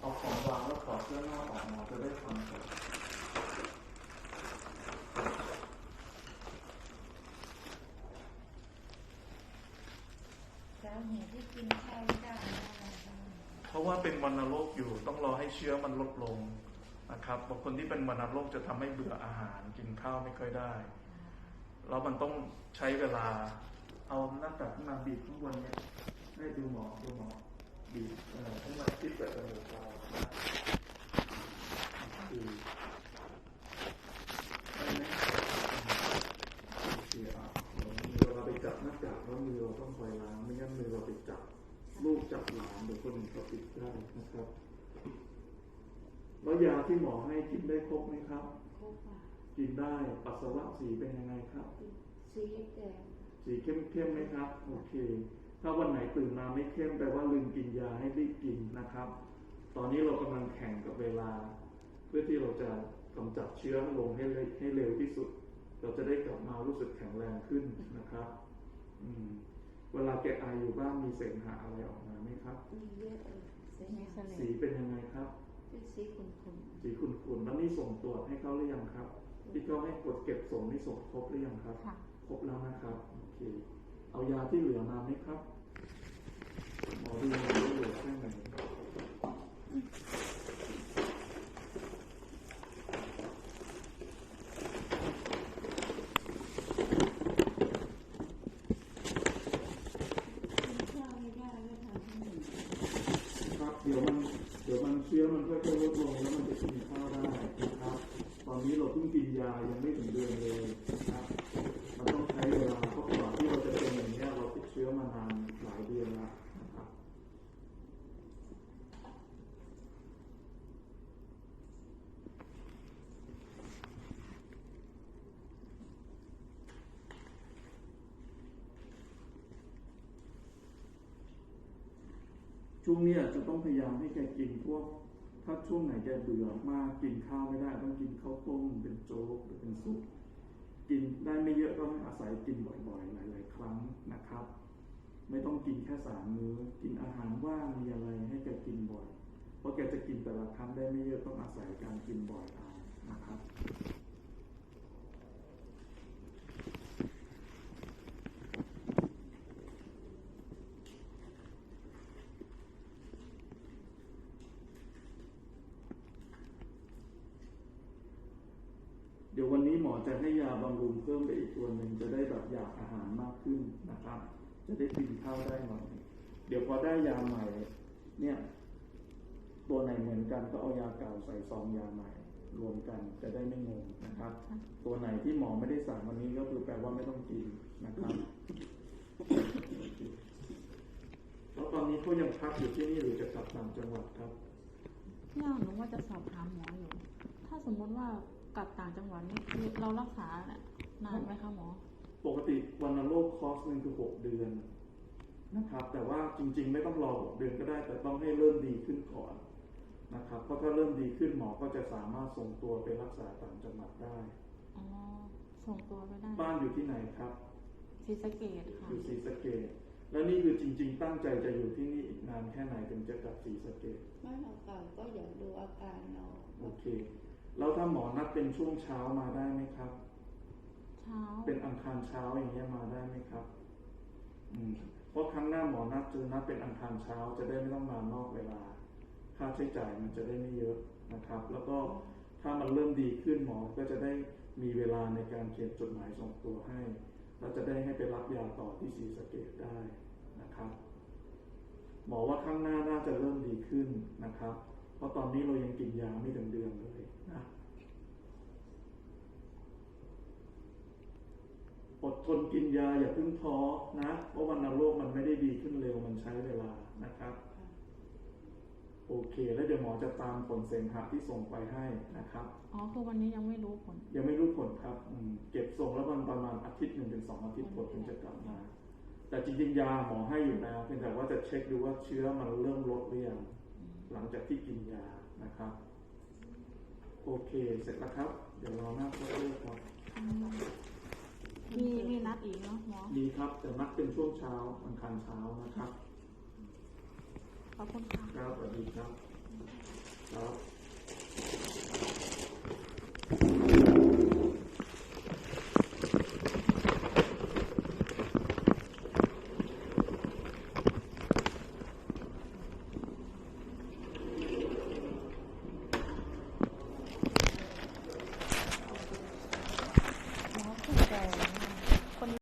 เอาของวางแล้วถอดเสื้อหน้าออกมาจะได้ฟังกันสาเหตุที่กินข้าวไม่ได้เพราะอะไรบ้างเพราะว่าเป็นวัณโรคอยู่ต้องรอให้เชื้อมันลดลงนะครับบางคนที่เป็นวัณโรคจะทำให้เบื่ออาหารกินข้าวไม่ค่อยได้แล้วมันต้องใช้เวลา เอาหน้ากากขึ้นมาบีบข้างบนเนี่ยให้ดูหมอดูหมอบีบเออให้มันคิดแบบจมูกเรานะคือได้ไหมโอเคอะเดี๋ยวมือเราไปจับหน้ากากแล้วมือเรา ต้องคอยล้างไม่งั้นมือเราไปจับลูกจับหลานเดี๋ยวคนอื่นก็ติดได้นะครับแล้วยาที่หมอให้กินได้ครบไหมครับ ครบอะกินได้ปัสสาวะสีเป็นยังไงครับ สีแดงสีเข้มเข้มๆไหมครับ โอเค ถ้าวันไหนตื่นมาไม่เข้มแปลว่าลืมกินยาให้รีบกินนะครับ ตอนนี้เรากำลังแข่งกับเวลา เพื่อที่เราจะกำจัดเชื้อลงให้เร็วให้เร็วที่สุด เราจะได้กลับมารู้สึกแข็งแรงขึ้นนะครับ อืม เวลาแกไออยู่บ้างมีเสมหะอะไรออกมาไหมครับ มีเยอะเลยเสียไม่งเสลสีดเป็นยังไงครับ เป็นสีขุ่นสีขุ่นๆแล้วนี่ส่งตรวจให้เขาหรือยังครับ ที่เขาให้กดเก็บส่งนี่ส่งครบหรือยังครับค่ะครบแล้วนะครับ โอเค เอายาที่เหลือมาไหมครับหมอดูหน่อยว่าเหลือแค่ไหนๆกินข้าวไม่ได้ก็ทำให้หนึ่ง ครับ เดี๋ยวมัน เดี๋ยวมันเชื้อมันก็จะลดลงแล้วมันจะกินข้าวได้นะครับ ตอนนี้เราเพิ่งกินยายังไม่ถึง เอนเลยนะครับมันต้องใช้เวลาเพราะก่อนที่เราจะเป็นอย่างนี้เราติดเชื้อมานานหลายเดือนแล้วนะครับช่วงนี้จะต้องพยายามให้แกกินพวก ถ้าช่วงไหนแกเบื่อมากกินข้าวไม่ได้ต้องกินข้าวต้มเป็นโจ๊กหรือเป็นซุป กินได้ไม่เยอะก็ให้อาศัยกินบ่อยๆ หลาย ๆ ครั้งนะครับ ไม่ต้องกินแค่สามมื้อ กินอาหารว่างมีอะไรให้แกกินบ่อย เพราะแกจะกินแต่ละครั้งได้ไม่เยอะต้องอาศัยการกินบ่อยเอานะครับ เดี๋ยววันนี้หม อจะให้ยาบำรุงเพิ่มไปอีกตัวหนึ่งจะได้แบบอยากอาหารมากขึ้นนะครับ จะได้กินข้าวได้หน่อยเดี๋ยวพอได้ยาใหม่ เนี่ย ตัวไหนเหมือนกันก็เอายาเก่าใส่ซองยาใหม่ รวมกันจะได้ไม่งงนะครับ ตัวไหนที่หมอไม่ได้สั่งวันนี้ก็คือแปลว่าไม่ต้องกินนะครับแล้วตอนนี้เขายังพักอยู่ที่นี่หรือจะกลับต่างจังหวัดครับเนี่ยหนูว่าจะสอบถามหมออยู่ ถ้าสมมุติว่า กลับต่างจังหวัดนี่คือเรารักษาน่ะนานไหมคะหมอ ปกติวันโรคคอร์สหนึ่งคือหกเดือนนะครับ แต่ว่าจริง ๆ ไม่ต้องรอหกเดือนก็ได้ แต่ต้องให้เริ่มดีขึ้นก่อนนะครับเพราะถ้าเริ่มดีขึ้นหมอก็จะสามารถส่งตัวไปรักษาต่างจังหวัดได้อ๋อส่งตัวไปได้บ้านอยู่ที่ไหนครับศรีสะเกดค่ะอยู่ศรีสะเกดแล้วนี่คือจริง ๆ ตั้งใจจะอยู่ที่นี่อีกนานแค่ไหนถึงจะกลับศรีสะเกดไม่เราเก่าก็อยากดูอาการเราโอเค แล้วถ้าหมอนัดเป็นช่วงเช้ามาได้ไหมครับ เช้า เป็นอังคารเช้าอย่างเงี้ยมาได้ไหมครับ อืมเพราะครั้งหน้าหมอนัดเจอนัดเป็นอังคารเช้าจะได้ไม่ต้องมานอกเวลา ค่าใช้จ่ายมันจะได้ไม่เยอะนะครับ แล้วก็ถ้ามันเริ่มดีขึ้นหมอก็จะได้มีเวลาในการเขียนจดหมายส่งตัวให้เราจะได้ให้ไปรับยาต่อที่ศรีสะเกดได้นะครับ หมอว่าข้างหน้าน่าจะเริ่มดีขึ้นนะครับเพ ราะตอนนี้เรายังกินยาไม่ถึงเดือนเลยนะอดทนกินยาอย่าเพิ่งท้อนะเพราะวันโรคมันไม่ได้ดีขึ้นเร็วมันใช้เวลานะครับ โอเค แล้วเดี๋ยวหมอจะตามผลเสมหะที่ส่งไปให้นะครับอ๋อคือวันนี้ยังไม่รู้ผล ยังไม่รู้ผลครับอืมเก็บส่งแล้วมันประมาณอาทิตย์หนึ่งถึงสองอาทิตย์ผลถึงจะกลับมาแต่จริงๆยาหมอให้อยู่แล้วเพียงแต่ว่าจะเช็คดูว่าเชื้อมันเริ่มลดหรือยัง หลังจากที่กินยานะครับ โอเคเสร็จแล้วครับ เดี๋ยวรอหน้าก็เลิกครับ มีมีนัดอีกเนาะหมอดีครับ แต่นัดเป็นช่วงเช้าอังคันเช้านะครับ ขอบคุณครับครับสวัสดีครับ ครับ